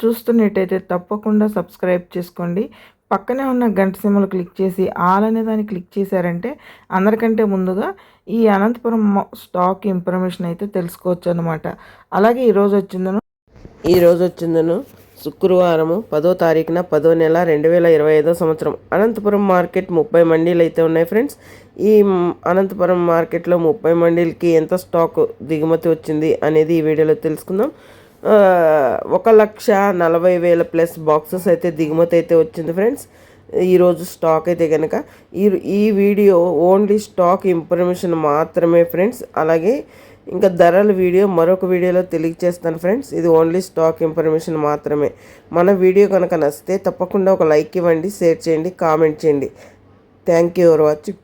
చూస్తున్నట్టయితే తప్పకుండా సబ్స్క్రైబ్ చేసుకోండి. పక్కనే ఉన్న గంట సిమ్మలు క్లిక్ చేసి ఆల్ అనే దాన్ని క్లిక్ చేశారంటే అందరికంటే ముందుగా ఈ అనంతపురం స్టాక్ ఇన్ఫర్మేషన్ అయితే తెలుసుకోవచ్చు అనమాట అలాగే ఈరోజు వచ్చిందను. ఈరోజు వచ్చిందను శుక్రవారము పదో తారీఖున పదో నెల రెండు వేల ఇరవై ఐదో సంవత్సరం. అనంతపురం మార్కెట్ ముప్పై మండీలు అయితే ఉన్నాయి ఫ్రెండ్స్. ఈ అనంతపురం మార్కెట్లో ముప్పై మండీలకి ఎంత స్టాక్ దిగుమతి వచ్చింది అనేది ఈ వీడియోలో తెలుసుకుందాం. ఒక లక్ష నలభై వేల ప్లస్ బాక్సెస్ అయితే దిగుమతి అయితే వచ్చింది ఫ్రెండ్స్. ఈరోజు స్టాక్ అయితే కనుక ఈ ఈ వీడియో ఓన్లీ స్టాక్ ఇన్ఫర్మేషన్ మాత్రమే ఫ్రెండ్స్. అలాగే ఇంకా ధరల వీడియో మరొక వీడియోలో తెలియజేస్తాను ఫ్రెండ్స్. ఇది ఓన్లీ స్టాక్ ఇన్ఫర్మేషన్ మాత్రమే. మన వీడియో కనుక నచ్చితే తప్పకుండా ఒక లైక్ ఇవ్వండి షేర్ చేయండి కామెంట్ చేయండి. Thank you for watching.